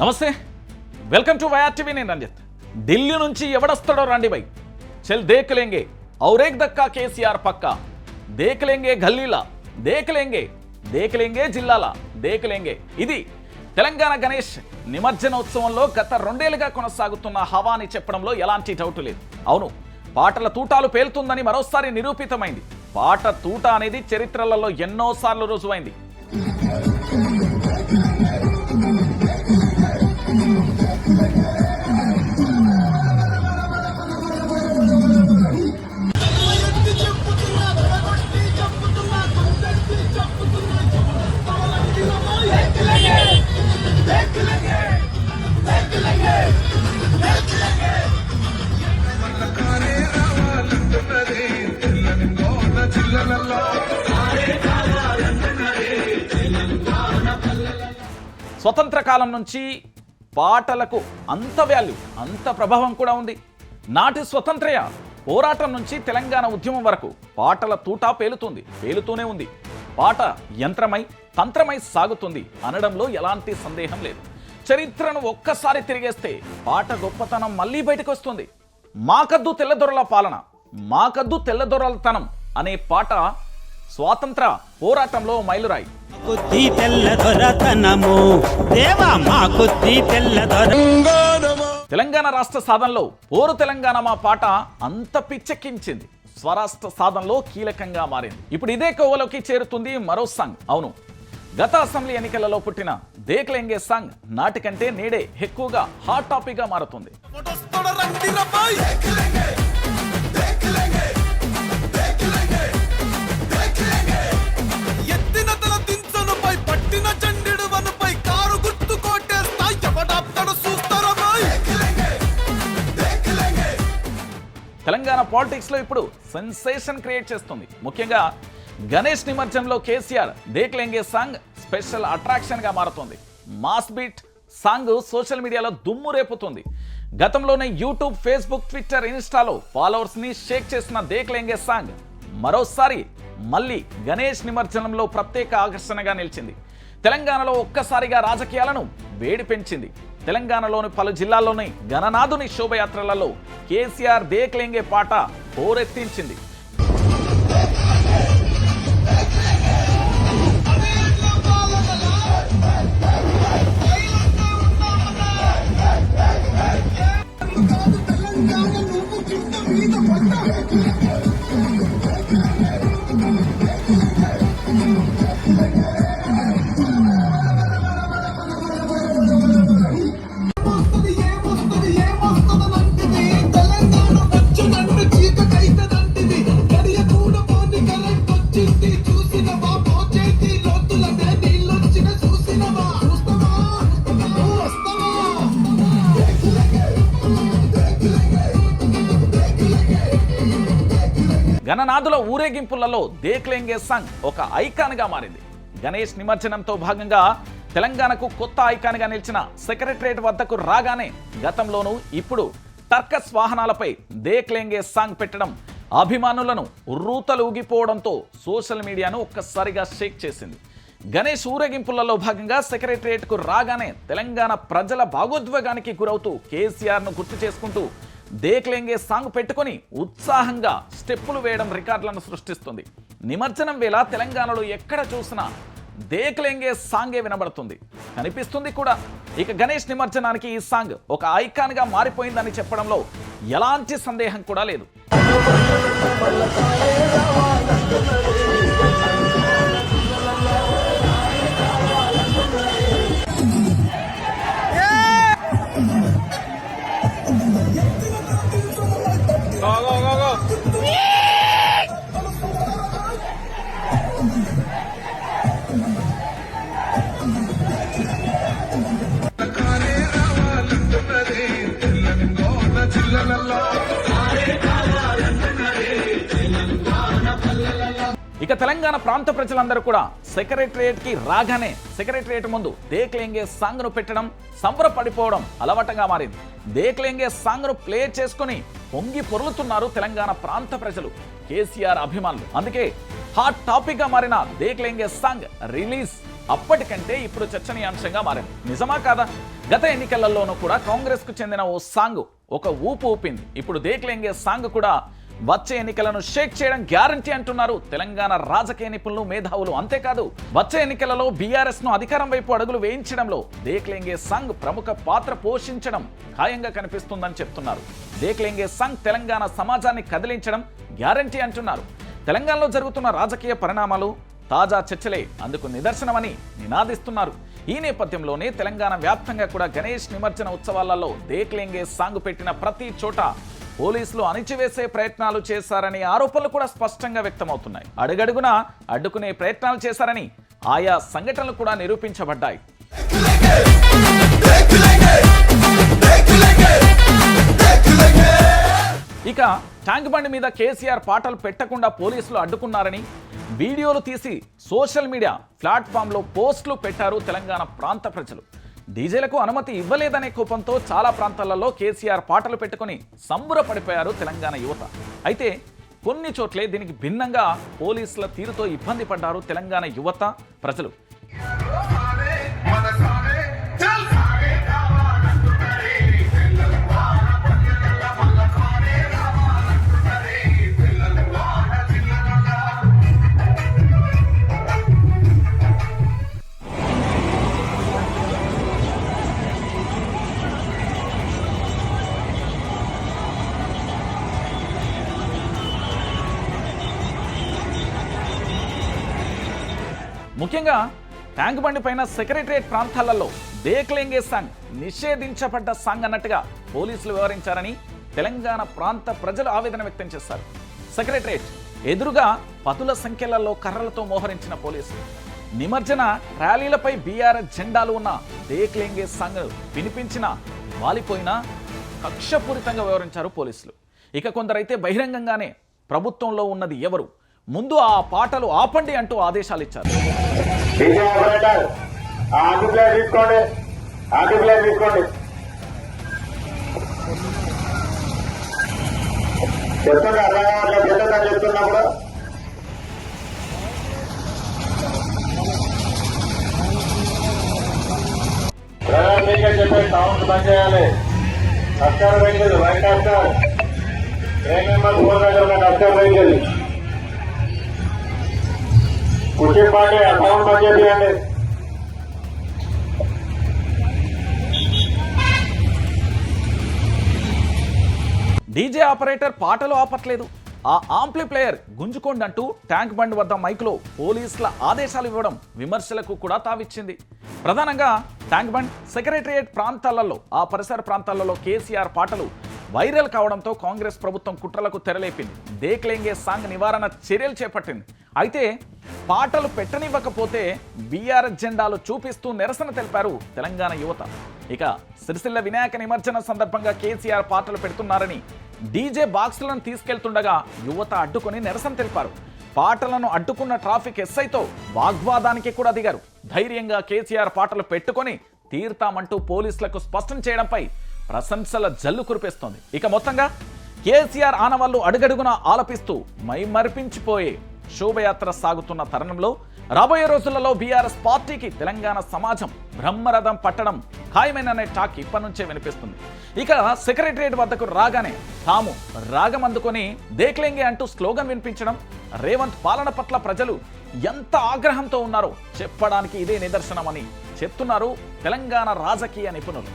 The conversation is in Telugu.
నమస్తే. వెల్కమ్ టు వైఆర్ టీవీ నేను రంజిత్. ఢిల్లీ నుంచి ఎవడొస్తాడో రండి బై. చల్ దేకలేంగే. ఔరేక్ దక్కా కేసీఆర్ పక్కా. దేకలేంగే గల్లీలా. దేకలేంగే. దేకలేంగే జిల్లాల. దేకలేంగే. ఇది తెలంగాణ గణేష్ నిమజ్జనోత్సవంలో గత రెండేళ్ళుగా కొనసాగుతున్న హవాని చెప్పడంలో ఎలాంటి డౌట్ లేదు. అవును పాటల తూటాలు పేలుతుందని మరోసారి నిరూపితమైంది. పాట తూట అనేది చరిత్రలలో ఎన్నోసార్లు రుజువైంది. స్వతంత్ర కాలం నుంచి పాటలకు అంత వాల్యూ అంత ప్రభావం కూడా ఉంది. నాటి స్వతంత్రయ పోరాటం నుంచి తెలంగాణ ఉద్యమం వరకు పాటల తూటా పేలుతుంది పేలుతూనే ఉంది. పాట యంత్రమై తంత్రమై సాగుతుంది అనడంలో ఎలాంటి సందేహం లేదు. చరిత్రను ఒక్కసారి తిరిగేస్తే పాట గొప్పతనం మళ్ళీ బయటకు వస్తుంది మాకద్దు తెల్లదొరల పాలన మాకద్దు తెల్లదొరలతనం అనే పాట స్వాతంత్ర పోరాటంలో మైలురాయి. కొద్ది తెల్ల దొరతనము. దేవా మా కొద్ది తెల్ల దొర తెలంగాణ రాష్ట్ర సాధనలో పోరు తెలంగాణ మా పాట అంత పిచ్చెక్కించింది. స్వరాష్ట్ర సాధనలో కీలకంగా మారింది. ఇప్పుడు ఇదే కోవలోకి చేరుతుంది మరో సాంగ్. అవును గత అసెంబ్లీ ఎన్నికలలో పుట్టిన దేక్లెంగే సాంగ్ నాటికంటే నేడే ఎక్కువగా హాట్ టాపిక్గా మారుతుంది తెలంగాణ పాలిటిక్స్లో ఇప్పుడు సెన్సేషన్ క్రియేట్ చేస్తుంది. ముఖ్యంగా గణేష్ నిమజ్జనంలో కేసీఆర్ దేక్లెంగే సాంగ్ స్పెషల్ అట్రాక్షన్గా మారుతుంది. మాస్ బీట్ సాంగ్ సోషల్ మీడియాలో దుమ్ము రేపుతుంది. గతంలోనే యూట్యూబ్ ఫేస్బుక్ ట్విట్టర్ ఇన్స్టాలో ఫాలోవర్స్ని షేక్ చేసిన దేక్లెంగే సాంగ్ మరోసారి మళ్ళీ గణేష్ నిమజ్జనంలో ప్రత్యేక ఆకర్షణగా నిలిచింది. తెలంగాణలో ఒక్కసారిగా రాజకీయాలను వేడి పెంచింది. తెలంగాణలోని పలు జిల్లాల్లోని గణనాథుని శోభయాత్రలలో కేసీఆర్ దేక్లెంగే పాట హోరెత్తించింది. వస్తది గణనాథుల ఊరేగింపులలో దేక్లెంగే సాంగ్ ఒక ఐకాన్గా మారింది. గణేష్ నిమజ్జనంతో భాగంగా తెలంగాణకు కొత్త ఐకాన్గా నిలిచిన సెక్రటరేట్ వద్దకు రాగానే గతంలోనూ ఇప్పుడు టర్కస్ వాహనాలపై దేక్లెంగే సాంగ్ పెట్టడం అభిమానులను రూతలు ఊగిపోవడంతో సోషల్ మీడియాను ఒక్కసారిగా షేక్ చేసింది. గణేష్ ఊరేగింపులలో భాగంగా సెక్రటరేట్కు రాగానే తెలంగాణ ప్రజల భాగోద్వేగానికి గురవుతూ కేసీఆర్ను గుర్తు చేసుకుంటూ దేక్లెంగే సాంగ్ పెట్టుకొని ఉత్సాహంగా స్టెప్పులు వేయడం రికార్డులను సృష్టిస్తుంది. నిమజ్జనం వేళ తెలంగాణలో ఎక్కడ చూసినా దేక్లెంగే సాంగే వినబడుతుంది. కనిపిస్తుంది కూడా. ఇక గణేష్ నిమజ్జనానికి ఈ సాంగ్ ఒక ఐకాన్గా మారిపోయిందని చెప్పడంలో ఎలాంటి సందేహం కూడా లేదు. ఇక తెలంగాణ ప్రాంత ప్రజలందరూ కూడా సెక్రటరేట్కి రాగానే సెక్రటరియట్ ముందు దేక్లెంగే సాంగ్ను పెట్టడం సంబరపడిపోవడం అలవాటంగా మారింది. దేక్లెంగే సాంగ్ను ప్లే చేసుకుని పొంగి పొరులుతున్నారు తెలంగాణ ప్రాంత ప్రజలు కేసీఆర్ అభిమానులు. అందుకే హాట్ టాపిక్గా మారిన దేక్లెంగే సాంగ్ రిలీజ్ అప్పటికంటే ఇప్పుడు చర్చనీయాంశంగా మారింది. నిజమా కాదా? గత ఎన్నికలలోనూ కూడా కాంగ్రెస్కు చెందిన ఓ సాంగ్ ఒక ఊపు ఊపింది. ఇప్పుడు దేక్లేంగే సాంగ్ కూడా వచ్చే ఎన్నికలను షేక్ చేయడం గ్యారంటీ అంటున్నారు. తెలంగాణ రాజకీయ నిపుణులు మేధావులు అంతేకాదు వచ్చే ఎన్నికలలో బీఆర్ఎస్ను అధికారం వైపు అడుగులు వేయించడంలో దేక్లేంగే సంఘ్ ప్రముఖ పాత్ర పోషించడం ఖాయంగా కనిపిస్తుందని చెప్తున్నారు. దేక్లేంగే సంఘ్ తెలంగాణ సమాజాన్ని కదిలించడం గ్యారంటీ అంటున్నారు. తెలంగాణలో జరుగుతున్న రాజకీయ పరిణామాలు తాజా చర్చలే అందుకు నిదర్శనమని నినాదిస్తున్నారు. ఈ నేపథ్యంలోనే తెలంగాణ వ్యాప్తంగా కూడా గణేష్ నిమజ్జన ఉత్సవాలలో దేక్లేంగే సాంగ్ పెట్టిన ప్రతి చోట పోలీసులు అణిచివేసే ప్రయత్నాలు చేశారనే ఆరోపణలు కూడా స్పష్టంగా వ్యక్తమవుతున్నాయి. అడుగడుగునా అడ్డుకునే ప్రయత్నాలు చేశారని ఆయా సంఘటనలు కూడా నిరూపించబడ్డాయి. ఇక ట్యాంక్ బండి మీద కేసీఆర్ పాటలు పెట్టకుండా పోలీసులు అడ్డుకున్నారని వీడియోలు తీసి సోషల్ మీడియా ప్లాట్ఫామ్లో పోస్టులు పెట్టారు తెలంగాణ ప్రాంత ప్రజలు. డీజేలకు అనుమతి ఇవ్వలేదనే కోపంతో చాలా ప్రాంతాలలో కేసీఆర్ పాటలు పెట్టుకొని సంబురపడిపోయారు తెలంగాణ యువత. అయితే కొన్ని చోట్లే దీనికి భిన్నంగా పోలీసుల తీరుతో ఇబ్బంది పడ్డారు తెలంగాణ యువత ప్రజలు. ముఖ్యంగా ట్యాంక్ బండి పైన సెక్రటరియట్ ప్రాంతాలలో దేక్లేంగే సాంగ్ నిషేధించబడ్డ సాంగ్ అన్నట్టుగా పోలీసులు వివరించారని తెలంగాణ ప్రాంత ప్రజలు ఆవేదన వ్యక్తం చేశారు. సెక్రటరియట్ ఎదురుగా పదుల సంఖ్యలలో కర్రలతో మోహరించిన పోలీసులు. నిమజ్జన ర్యాలీలపై బీఆర్ఎస్ జెండాలు ఉన్న దేక్లేంగే సాంగ్ వినిపించిన వాలిపోయినా కక్షపూరితంగా వివరించారు పోలీసులు. ఇక కొందరైతే బహిరంగంగానే ప్రభుత్వంలో ఉన్నది ఎవరు? ముందు ఆ పాటలు ఆపండి అంటూ ఆదేశాలు ఇచ్చారు. డీజే చెప్పే సౌండ్ బంద్ చేయాలి అస్కార్ వెహికల్ వైట్ అస్కార్ ఏ నెంబర్ ఫోర్ దగ్గర ఉన్న అస్కార్ కూర్చేపాటి ఆ బంద్ చేయండి డీజే ఆపరేటర్ పాటలు ఆపట్లేదు. ఆ ఆంప్లిప్లేయర్ గుంజుకోండి అంటూ ట్యాంక్ బండ్ వద్ద మైక్లో పోలీసుల ఆదేశాలు ఇవ్వడం విమర్శలకు కూడా తావిచ్చింది. ప్రధానంగా ట్యాంక్ బండ్ సెక్రటరియట్ ప్రాంతాలలో ఆ పరిసర ప్రాంతాలలో కేసీఆర్ పాటలు వైరల్ కావడంతో కాంగ్రెస్ ప్రభుత్వం కుట్రలకు తెరలేపింది. దేక్లేంగే సాంగ్ నివారణ చర్యలు చేపట్టింది. అయితే పాటలు పెట్టనివ్వకపోతే బీఆర్ఎస్ జెండాలు చూపిస్తూ నిరసన తెలిపారు తెలంగాణ యువత. ఇక సిరిసిల్ల వినాయక నిమజ్జనం సందర్భంగా కేసీఆర్ పాటలు పెడుతున్నారని డీజే బాక్సులను తీసుకెళ్తుండగా యువత అడ్డుకొని నిరసన తెలిపారు. పాటలను అడ్డుకున్న ట్రాఫిక్ ఎస్ఐతో వాగ్వాదానికి కూడా దిగారు. ధైర్యంగా కేసీఆర్ పాటలు పెట్టుకొని తీర్తామంటూ పోలీసులకు స్పష్టం చేయడంపై ప్రశంసల జల్లు కురిపిస్తోంది. ఇక మొత్తంగా కేసీఆర్ ఆనవాళ్ళు అడుగడుగున ఆలపిస్తూ మైమర్పించిపోయే శోభయాత్ర సాగుతున్న తరుణంలో రాబోయే రోజులలో బీఆర్ఎస్ పార్టీకి తెలంగాణ సమాజం బ్రహ్మరథం పట్టడం ఖాయమేననే టాక్ ఇప్పటి నుంచే వినిపిస్తుంది. ఇక సెక్రటరియట్ వద్దకు రాగానే తాము రాగం అందుకొని దేక్లేంగే అంటూ స్లోగన్ వినిపించడం రేవంత్ పాలన పట్ల ప్రజలు ఎంత ఆగ్రహంతో ఉన్నారో చెప్పడానికి ఇదే నిదర్శనమని చెప్తున్నారు తెలంగాణ రాజకీయ నిపుణులు.